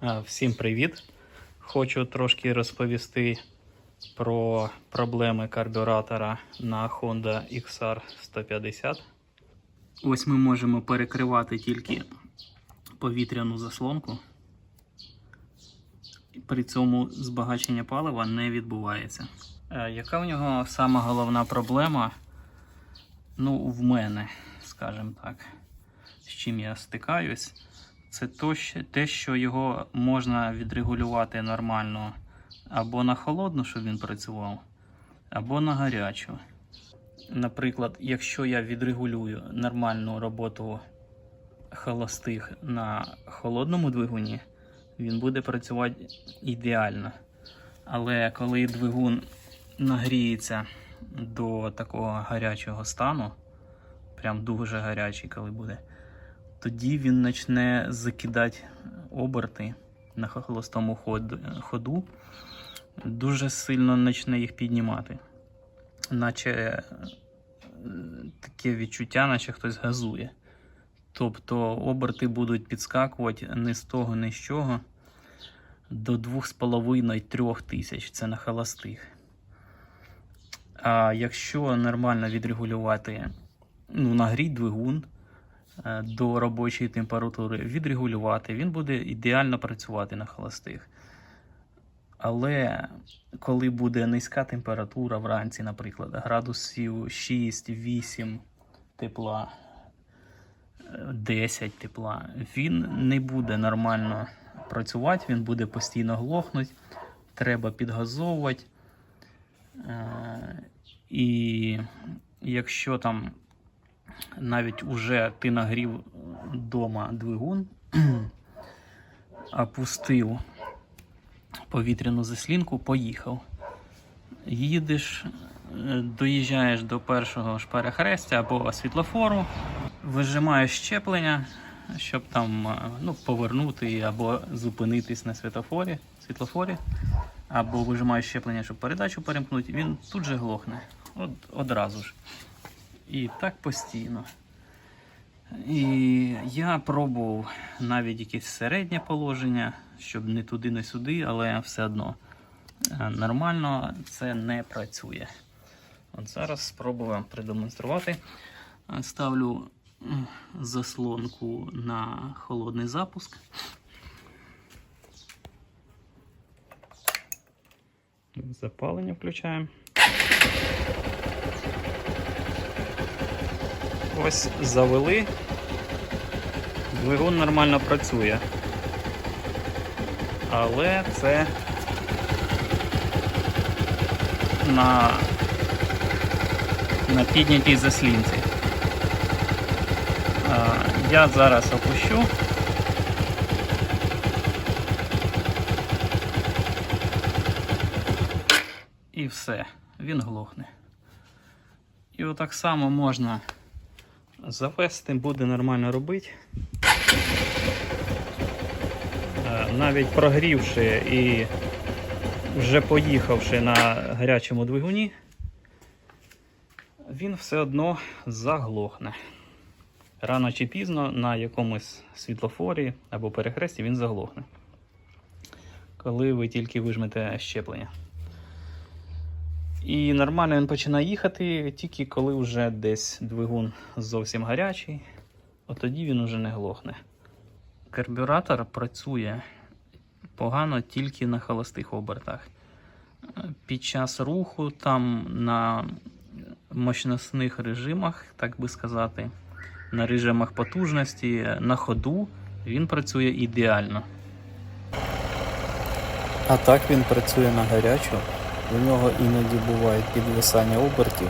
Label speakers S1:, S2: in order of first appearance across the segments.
S1: Всім привіт! Хочу трошки розповісти про проблеми карбюратора на Honda XR 150. Ось ми можемо перекривати тільки повітряну заслонку. При цьому збагачення палива не відбувається. Е, Яка в нього сама головна проблема? Ну, в мене, скажімо так, з чим я стикаюсь, це те, що його можна відрегулювати нормально або на холодну, щоб він працював, або на гарячу. Наприклад, якщо я відрегулюю нормальну роботу холостих на холодному двигуні, він буде працювати ідеально. Але коли двигун нагріється до такого гарячого стану, прям дуже гарячий, коли буде, тоді він почне закидати оберти на холостому ходу, дуже сильно почне їх піднімати. Наче е, таке відчуття, наче хтось газує. Тобто оберти будуть підскакувати не з того, не з чого до 2,5-3 тисяч. Це на холостих. А якщо нормально відрегулювати, ну, нагріть двигун до робочої температури, відрегулювати, він буде ідеально працювати на холостих. Але коли буде низька температура вранці, наприклад, градусів 6-8 тепла, е, 10 тепла, він не буде нормально працювати, він буде постійно глохнути, треба підгазовувати. Е, І якщо там навіть уже ти нагрів вдома двигун, опустив повітряну заслінку, поїхав. Їдеш, е, доїжджаєш до першого ж перехрестя або світлофору, вижимаєш щеплення, щоб там е, ну, повернути або зупинитись на світлофорі, світлофорі, або вижимаєш щеплення, щоб передачу перемкнути, він тут же глохне. От, одразу ж. І так постійно. І я пробував навіть якесь середнє положення, щоб не туди, не сюди, але все одно е, нормально це не працює. От зараз спробую вам продемонструвати. Е, Ставлю заслонку на холодний запуск. Запалення включаємо. Ось завели. Двигун нормально працює. Але це на, на піднятій заслінці. Я зараз опущу. І все, він глохне. І отак само можна завести, буде нормально робити. Е, Навіть прогрівши і вже поїхавши на гарячому двигуні, він все одно заглохне. Рано чи пізно на якомусь світлофорі або перехресті він заглохне. Коли ви тільки вижмете щеплення. І нормально він починає їхати тільки коли вже десь двигун зовсім гарячий, от тоді він уже не глохне. Карбюратор працює погано тільки на холостих обертах. Під час руху, там на мощностних режимах, так би сказати, на режимах потужності, на ходу він працює ідеально.
S2: А так він працює на гарячу. У нього іноді буває підвисання обертів,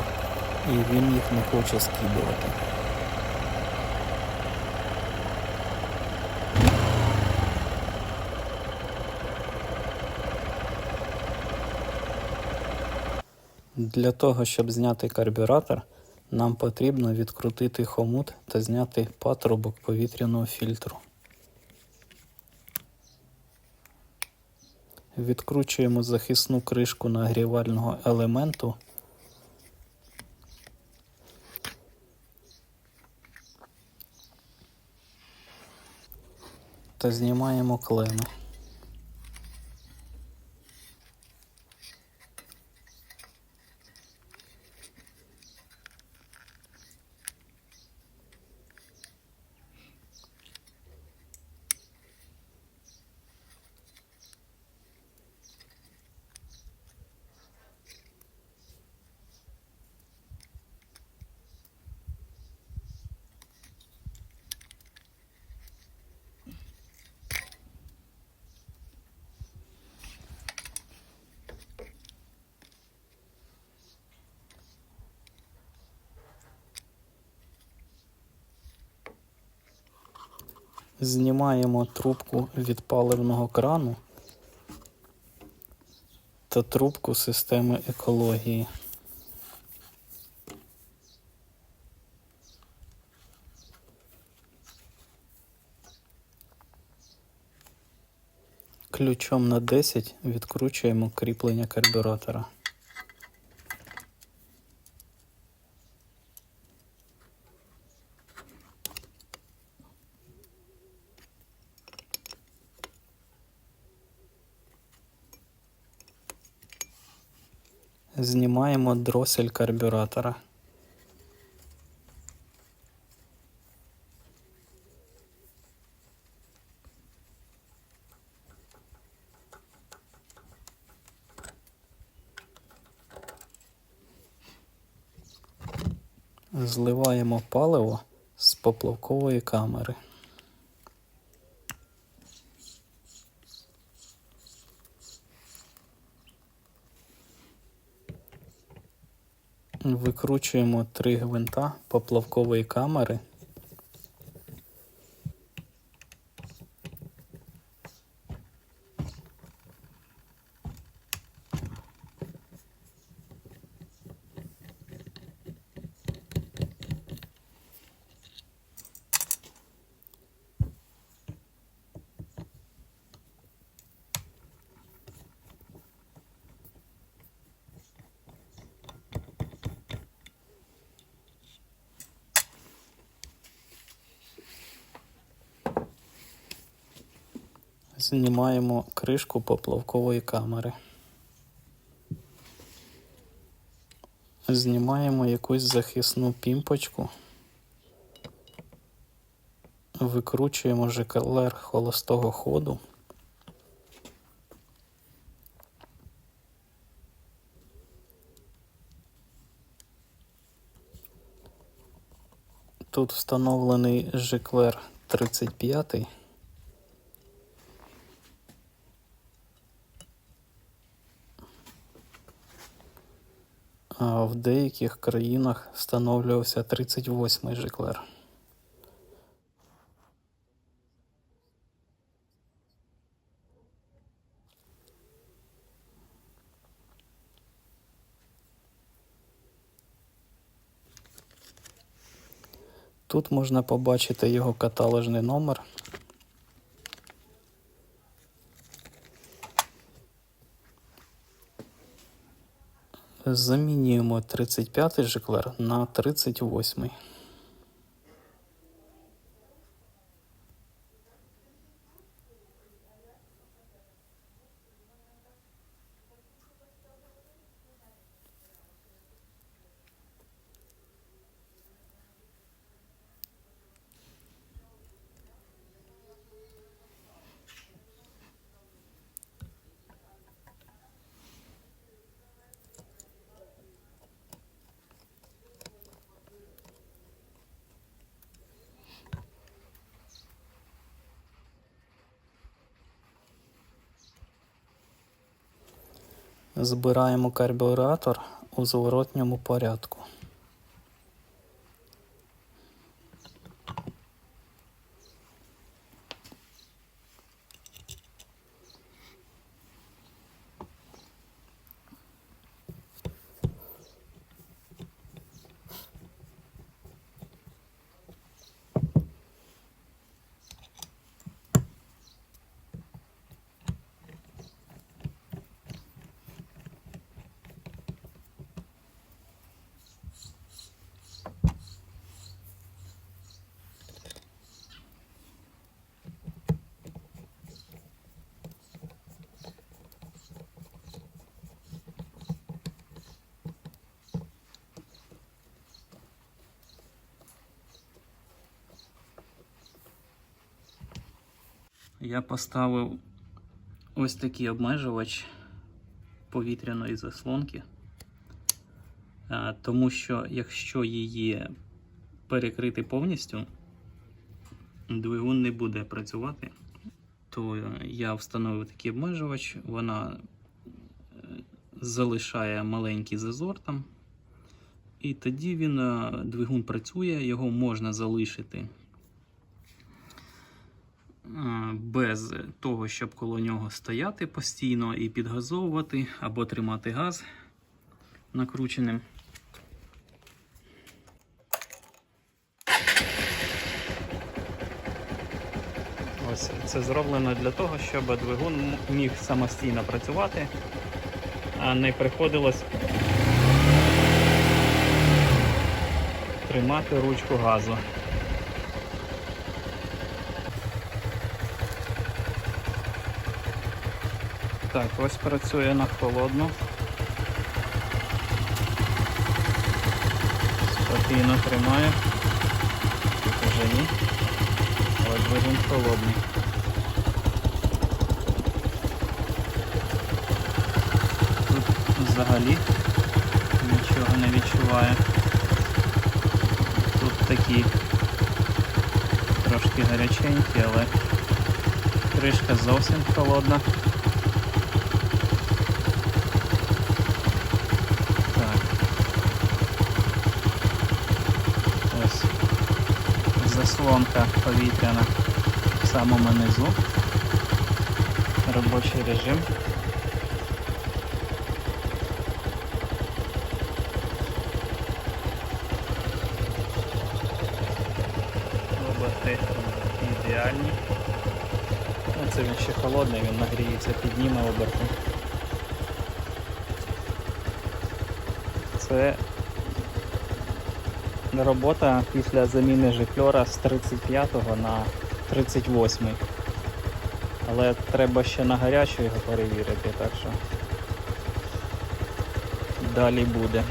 S2: і він їх не хоче скидувати. Для того, щоб зняти карбюратор, нам потрібно відкрутити хомут та зняти патрубок повітряного фільтру. Відкручуємо захисну кришку нагрівального елементу. Та знімаємо клеми. Знімаємо трубку від паливного крану та трубку системи екології. Ключом на 10 відкручуємо кріплення карбюратора. Знімаємо дросель карбюратора. Зливаємо паливо з поплавкової камери. Викручуємо три гвинта поплавкової камери. Знімаємо кришку поплавкової камери. Знімаємо якусь захисну пімпочку. Викручуємо жекалер холостого ходу. Тут встановлений жеклер 35. А в деяких країнах встановлювався 38-й жиклер. Тут можна побачити його каталожний номер. Замінюємо 35-й жиклер на 38-й. Збираємо карбюратор у зворотньому порядку.
S1: Я поставив ось такий обмежувач повітряної заслонки, Е, тому що якщо її перекрити повністю, двигун не буде працювати, то я встановив такий обмежувач, вона е, залишає маленький зазор там. І тоді він, е, двигун працює, його можна залишити без того, щоб коло нього стояти постійно і підгазовувати або тримати газ накрученим. Ось це зроблено для того, щоб двигун міг самостійно працювати, а не приходилось тримати ручку газу. Так, ось працює на холодну. Спокійно тримає. Уже ні. Але двигун холодний. Тут взагалі нічого не відчуває. Тут такі трошки гаряченькі, але кришка зовсім холодна. Так. Ось заслонка повітряна в самому низу. Робочий режим. Оберти ідеальні. Ну, це він ще холодний, він нагріється, підніме оберти. Це робота після заміни жикльора з 35 на 38. Але треба ще на гарячу його перевірити, так що далі буде.